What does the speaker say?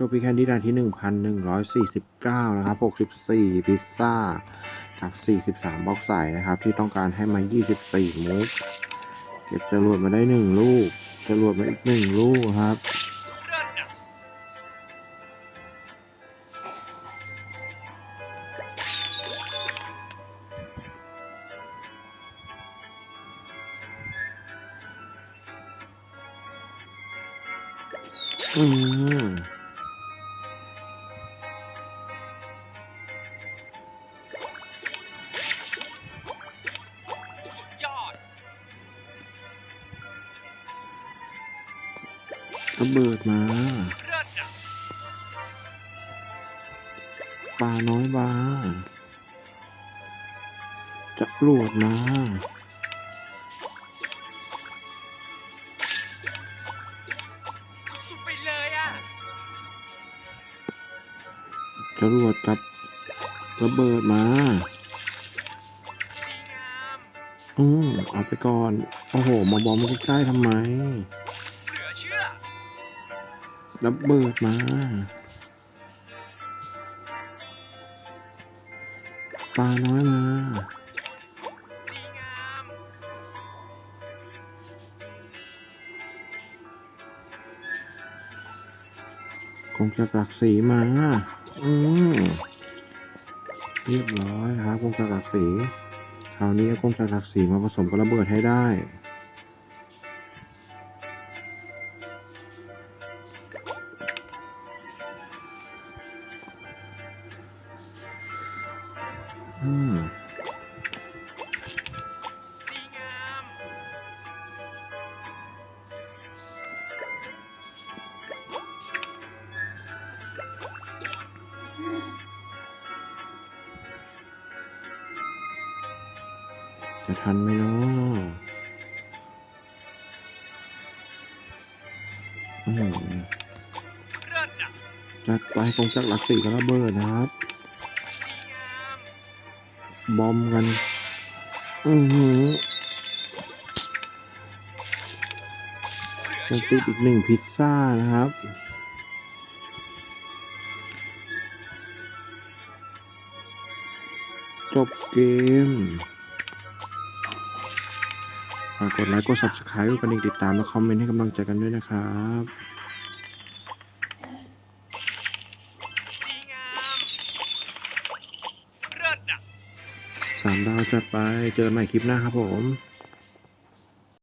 จบพีแคนดี้ดานที่หนึ่งพันหนึ่งร้อยสี่สิบเก้านะครับหกสิบสี่พิซซ่า กับสี่สิบสามบ็อกใส่นะครับ ที่ต้องการให้มายี่สิบสี่มูฟเก็บจรวดมาได้หนึ่งลูกจรวดมาอีกหนึ่งลูกครับ อืม ระเบิดมาเลิศอะปลาน้อยบาจะรวดมาสุดๆไปเลยอะจะรวดกับระเบิดมาดีงามอืมเอาไปก่อน โอ้โห มาบอมใกล้ๆทำไมเหลือเชื่อ ระเบิดมา ปลาน้อยมาดีงามคงจะกักสีมา อืมเรียบร้อยครับคงจะกักสี คราวนี้คงจะกักสีมาผสมกับระเบิดให้ได้ อืมดีงามจะทันไหมเนาะอืมเลิศอะจัดไปคงจะหลักสีกับระเบิดนะครับดีงาม บอมกัน อือหือยังติดอีกหนึ่งพิซซ่านะครับ จบเกมฝากกดไลค์กด subscribe กดกระดิ่งติดตามและคอมเมนต์ให้กำลังใจกันด้วยนะครับ ดีงามเลิศอะ สามดาวจัดไป เจอกันใหม่คลิปหน้าครับผม